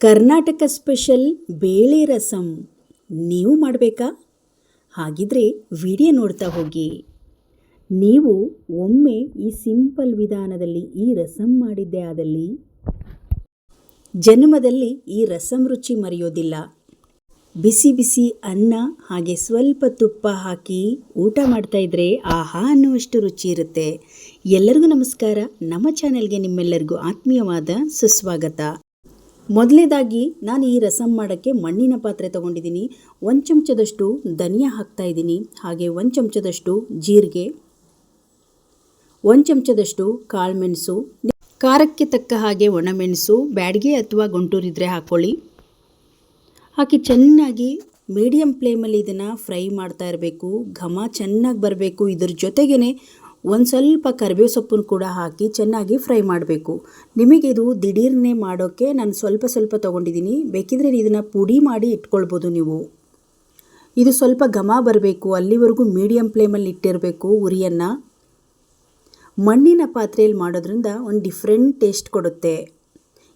Karnataka special ಬೇಳೆ ರಸಂ ನೀವು ಮಾಡಬೇಕಾ? ಹಾಗಿದ್ರೆ ವಿಡಿಯೋ ನೋಡ್ತಾ ಹೋಗಿ. ನೀವು ಒಮ್ಮೆ ಈ ಸಿಂಪಲ್ ವಿಧಾನದಲ್ಲಿ ಈ ರಸಂ ಮಾಡಿದ್ದೆ ಆದಲ್ಲಿ ಜನ್ಮದಲ್ಲಿ ಈ ರಸಂ ರುಚಿ ಮರೆಯೋದಿಲ್ಲ. ಬಿಸಿ ಬಿಸಿ ಅನ್ನ ಹಾಗೆ ಸ್ವಲ್ಪ ತುಪ್ಪ ಹಾಕಿ ಊಟ ಮಾಡ್ತಾ ಇದ್ರೆ ಆಹಾ ಅನ್ನುವಷ್ಟು ರುಚಿ ಇರುತ್ತೆ. ಎಲ್ಲರಿಗೂ ನಮಸ್ಕಾರ. ನಮ್ಮ ಚಾನೆಲ್ಗೆ ನಿಮ್ಮೆಲ್ಲರಿಗೂ ಆತ್ಮೀಯವಾದ ಸುಸ್ವಾಗತ. ಮೊದಲನೇದಾಗಿ ನಾನು ಈ ರಸಂ ಮಾಡೋಕ್ಕೆ ಮಣ್ಣಿನ ಪಾತ್ರೆ ತಗೊಂಡಿದ್ದೀನಿ. ಒಂದು ಚಮಚದಷ್ಟು ಧನಿಯಾ ಹಾಕ್ತಾ ಇದ್ದೀನಿ. ಹಾಗೆ ಒಂದು ಚಮಚದಷ್ಟು ಜೀರಿಗೆ. ಒಂದು ಚಮಚದಷ್ಟು ಕಾಳುಮೆಣಸು ಖಾರಕ್ಕೆ ತಕ್ಕ ಹಾಗೆ ಒಣಮೆಣಸು ಬ್ಯಾಡಿಗೆ ಅಥವಾ ಗುಂಟೂರಿದ್ರೆ ಹಾಕ್ಕೊಳ್ಳಿ ಹಾಕಿ ಚೆನ್ನಾಗಿ ಮೀಡಿಯಮ್ ಫ್ಲೇಮಲ್ಲಿ ಇದನ್ನು ಫ್ರೈ ಮಾಡ್ತಾ ಇರಬೇಕು. ಘಮ ಚೆನ್ನಾಗಿ ಬರಬೇಕು. ಇದ್ರ ಜೊತೆಗೇ ಒಂದು ಸ್ವಲ್ಪ ಕರಿಬೇವು ಸೊಪ್ಪನ್ನು ಕೂಡ ಹಾಕಿ ಚೆನ್ನಾಗಿ ಫ್ರೈ ಮಾಡಬೇಕು. ನಿಮಗಿದು ದಿಢೀರ್ನೆ ಮಾಡೋಕ್ಕೆ ನಾನು ಸ್ವಲ್ಪ ಸ್ವಲ್ಪ ತೊಗೊಂಡಿದ್ದೀನಿ. ಬೇಕಿದ್ರೆ ಇದನ್ನು ಪುಡಿ ಮಾಡಿ ಇಟ್ಕೊಳ್ಬೋದು ನೀವು. ಇದು ಸ್ವಲ್ಪ ಘಮ ಬರಬೇಕು. ಅಲ್ಲಿವರೆಗೂ ಮೀಡಿಯಮ್ ಫ್ಲೇಮಲ್ಲಿ ಇಟ್ಟಿರಬೇಕು ಉರಿಯನ್ನು. ಮಣ್ಣಿನ ಪಾತ್ರೆಯಲ್ಲಿ ಮಾಡೋದ್ರಿಂದ ಒಂದು ಡಿಫ್ರೆಂಟ್ ಟೇಸ್ಟ್ ಕೊಡುತ್ತೆ.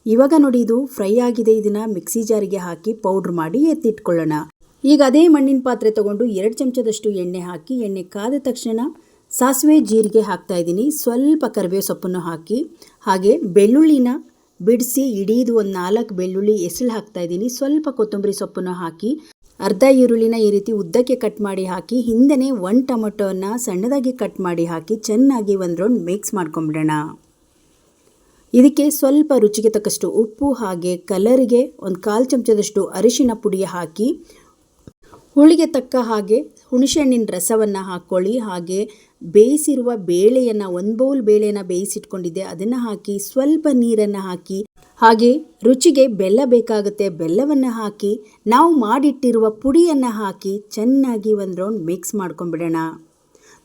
ಇವಾಗ ನೋಡಿ ಇದು ಫ್ರೈ ಆಗಿದೆ. ಇದನ್ನು ಮಿಕ್ಸಿ ಜಾರಿಗೆ ಹಾಕಿ ಪೌಡ್ರ್ ಮಾಡಿ ಎತ್ತಿಟ್ಕೊಳ್ಳೋಣ. ಈಗ ಅದೇ ಮಣ್ಣಿನ ಪಾತ್ರೆ ತಗೊಂಡು ಎರಡು ಚಮಚದಷ್ಟು ಎಣ್ಣೆ ಹಾಕಿ, ಎಣ್ಣೆ ಕಾದ ತಕ್ಷಣ ಸಾಸಿವೆ ಜೀರಿಗೆ ಹಾಕ್ತಾ ಇದ್ದೀನಿ. ಸ್ವಲ್ಪ ಕರಿಬೇವು ಸೊಪ್ಪನ್ನು ಹಾಕಿ, ಹಾಗೆ ಬೆಳ್ಳುಳ್ಳಿನ ಬಿಡಿಸಿ ಇಡೀದು ಒಂದು ನಾಲ್ಕು ಬೆಳ್ಳುಳ್ಳಿ ಎಸಳು ಹಾಕ್ತಾ ಇದ್ದೀನಿ. ಸ್ವಲ್ಪ ಕೊತ್ತಂಬರಿ ಸೊಪ್ಪನ್ನು ಹಾಕಿ, ಅರ್ಧ ಈರುಳ್ಳಿನ ಈ ರೀತಿ ಉದ್ದಕ್ಕೆ ಕಟ್ ಮಾಡಿ ಹಾಕಿ, ಹಿಂದೆನೇ ಒಂದು ಟೊಮೊಟೊನ ಸಣ್ಣದಾಗಿ ಕಟ್ ಮಾಡಿ ಹಾಕಿ, ಚೆನ್ನಾಗಿ ಒಂದು ರೌಂಡ್ ಮಿಕ್ಸ್ ಮಾಡ್ಕೊಂಬಿಡೋಣ. ಇದಕ್ಕೆ ಸ್ವಲ್ಪ ರುಚಿಗೆ ತಕ್ಕಷ್ಟು ಉಪ್ಪು, ಹಾಗೆ ಕಲರಿಗೆ ಒಂದು ಕಾಲು ಚಮಚದಷ್ಟು ಅರಿಶಿನ ಪುಡಿ ಹಾಕಿ, ಹುಳಿಗೆ ತಕ್ಕ ಹಾಗೆ ಹುಣಸೆಹಣ್ಣಿನ ರಸವನ್ನು ಹಾಕ್ಕೊಳ್ಳಿ ಹಾಗೆ ಬೇಯಿಸಿರುವ ಬೇಳೆಯನ್ನು, ಒಂದು ಬೌಲ್ ಬೇಳೆಯನ್ನು ಬೇಯಿಸಿಟ್ಕೊಂಡಿದ್ದೆ, ಅದನ್ನು ಹಾಕಿ ಸ್ವಲ್ಪ ನೀರನ್ನು ಹಾಕಿ, ಹಾಗೆ ರುಚಿಗೆ ಬೆಲ್ಲ ಬೇಕಾಗುತ್ತೆ, ಬೆಲ್ಲವನ್ನು ಹಾಕಿ, ನಾವು ಮಾಡಿಟ್ಟಿರುವ ಪುಡಿಯನ್ನು ಹಾಕಿ ಚೆನ್ನಾಗಿ ಒಂದು ರೌಂಡ್ ಮಿಕ್ಸ್ ಮಾಡ್ಕೊಂಬಿಡೋಣ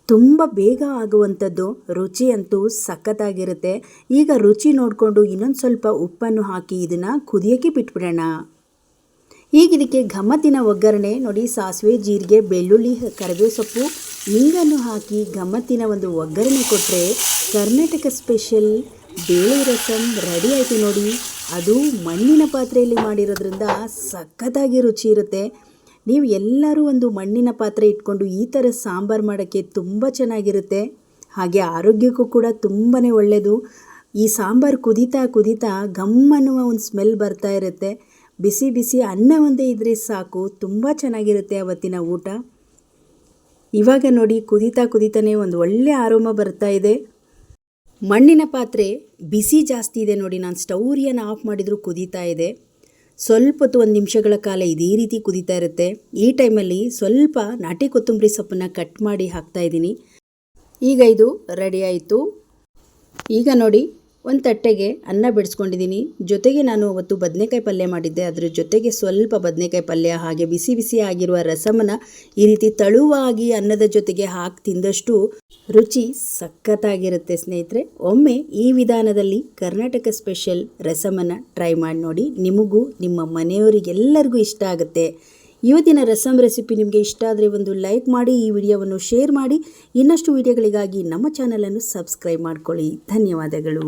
ತುಂಬ ಬೇಗ ಆಗುವಂಥದ್ದು ರುಚಿ ಅಂತೂ ಸಖತ್ತಾಗಿರುತ್ತೆ. ಈಗ ರುಚಿ ನೋಡಿಕೊಂಡು ಇನ್ನೊಂದು ಸ್ವಲ್ಪ ಉಪ್ಪನ್ನು ಹಾಕಿ ಇದನ್ನು ಕುದಿಯೋಕ್ಕೆ ಬಿಟ್ಬಿಡೋಣ. ಈಗ ಇದಕ್ಕೆ ಗಮ್ಮತ್ತಿನ ಒಗ್ಗರಣೆ ನೋಡಿ ಸಾಸಿವೆ, ಜೀರಿಗೆ, ಬೆಳ್ಳುಳ್ಳಿ, ಕರಿಬೇವು ಸೊಪ್ಪು ಹಿಂಗನ್ನು ಹಾಕಿ ಗಮ್ಮತ್ತಿನ ಒಂದು ಒಗ್ಗರಣೆ ಕೊಟ್ಟರೆ ಕರ್ನಾಟಕ ಸ್ಪೆಷಲ್ ಬೇಳೆ ರಸಂ ರೆಡಿ ಆಯಿತು ನೋಡಿ. ಅದು ಮಣ್ಣಿನ ಪಾತ್ರೆಯಲ್ಲಿ ಮಾಡಿರೋದ್ರಿಂದ ಸಖತ್ತಾಗಿ ರುಚಿ ಇರುತ್ತೆ. ನೀವು ಎಲ್ಲರೂ ಒಂದು ಮಣ್ಣಿನ ಪಾತ್ರೆ ಇಟ್ಕೊಂಡು ಈ ಥರ ಸಾಂಬಾರು ಮಾಡೋಕ್ಕೆ ತುಂಬ ಚೆನ್ನಾಗಿರುತ್ತೆ. ಹಾಗೆ ಆರೋಗ್ಯಕ್ಕೂ ಕೂಡ ತುಂಬಾ ಒಳ್ಳೆಯದು ಈ ಸಾಂಬಾರು ಕುದೀತಾ ಕುದೀತಾ ಗಮ್ ಅನ್ನುವ ಒಂದು ಸ್ಮೆಲ್ ಬರ್ತಾ ಇರುತ್ತೆ. ಬಿಸಿ ಬಿಸಿ ಅನ್ನ ಒಂದೇ ಇದ್ರೆ ಸಾಕು, ತುಂಬ ಚೆನ್ನಾಗಿರುತ್ತೆ ಅವತ್ತಿನ ಊಟ. ಇವಾಗ ನೋಡಿ, ಕುದೀತಾ ಕುದೀತಾನೆ ಒಂದು ಒಳ್ಳೆ ಆರೋಮ ಬರ್ತಾ ಇದೆ. ಮಣ್ಣಿನ ಪಾತ್ರೆ ಬಿಸಿ ಜಾಸ್ತಿ ಇದೆ ನೋಡಿ, ನಾನು ಸ್ಟೌರಿಯನ್ನು ಆಫ್ ಮಾಡಿದರೂ ಕುದೀತಾ ಇದೆ. ಸ್ವಲ್ಪ ಹೊತ್ತು ಒಂದು ನಿಮಿಷಗಳ ಕಾಲ ಇದೇ ರೀತಿ ಕುದೀತಾ ಇರುತ್ತೆ. ಈ ಟೈಮಲ್ಲಿ ಸ್ವಲ್ಪ ನಾಟಿ ಕೊತ್ತಂಬರಿ ಸೊಪ್ಪನ್ನು ಕಟ್ ಮಾಡಿ ಹಾಕ್ತಾ ಇದ್ದೀನಿ. ಈಗ ಇದು ರೆಡಿ ಆಯಿತು. ಈಗ ನೋಡಿ ಒಂದು ತಟ್ಟೆಗೆ ಅನ್ನ ಬಿಡಿಸ್ಕೊಂಡಿದ್ದೀನಿ ಜೊತೆಗೆ ನಾನು ಅವತ್ತು ಬದನೆಕಾಯಿ ಪಲ್ಯ ಮಾಡಿದ್ದೆ. ಅದರ ಜೊತೆಗೆ ಸ್ವಲ್ಪ ಬದನೆಕಾಯಿ ಪಲ್ಯ, ಹಾಗೆ ಬಿಸಿ ಬಿಸಿ ಆಗಿರುವ ರಸಮನ್ನು ಈ ರೀತಿ ತಳುವಾಗಿ ಅನ್ನದ ಜೊತೆಗೆ ಹಾಕಿ ತಿಂದಷ್ಟು ರುಚಿ ಸಖತ್ತಾಗಿರುತ್ತೆ ಸ್ನೇಹಿತರೆ. ಒಮ್ಮೆ ಈ ವಿಧಾನದಲ್ಲಿ ಕರ್ನಾಟಕ ಸ್ಪೆಷಲ್ ರಸಮನ್ನು ಟ್ರೈ ಮಾಡಿ ನೋಡಿ. ನಿಮಗೂ ನಿಮ್ಮ ಮನೆಯವರಿಗೆಲ್ಲರಿಗೂ ಇಷ್ಟ ಆಗುತ್ತೆ. ಇವತ್ತಿನ ರಸಂ ರೆಸಿಪಿ ನಿಮಗೆ ಇಷ್ಟ ಆದರೆ ಒಂದು ಲೈಕ್ ಮಾಡಿ, ಈ ವಿಡಿಯೋವನ್ನು ಶೇರ್ ಮಾಡಿ. ಇನ್ನಷ್ಟು ವಿಡಿಯೋಗಳಿಗಾಗಿ ನಮ್ಮ ಚಾನಲನ್ನು ಸಬ್ಸ್ಕ್ರೈಬ್ ಮಾಡಿಕೊಳ್ಳಿ. ಧನ್ಯವಾದಗಳು.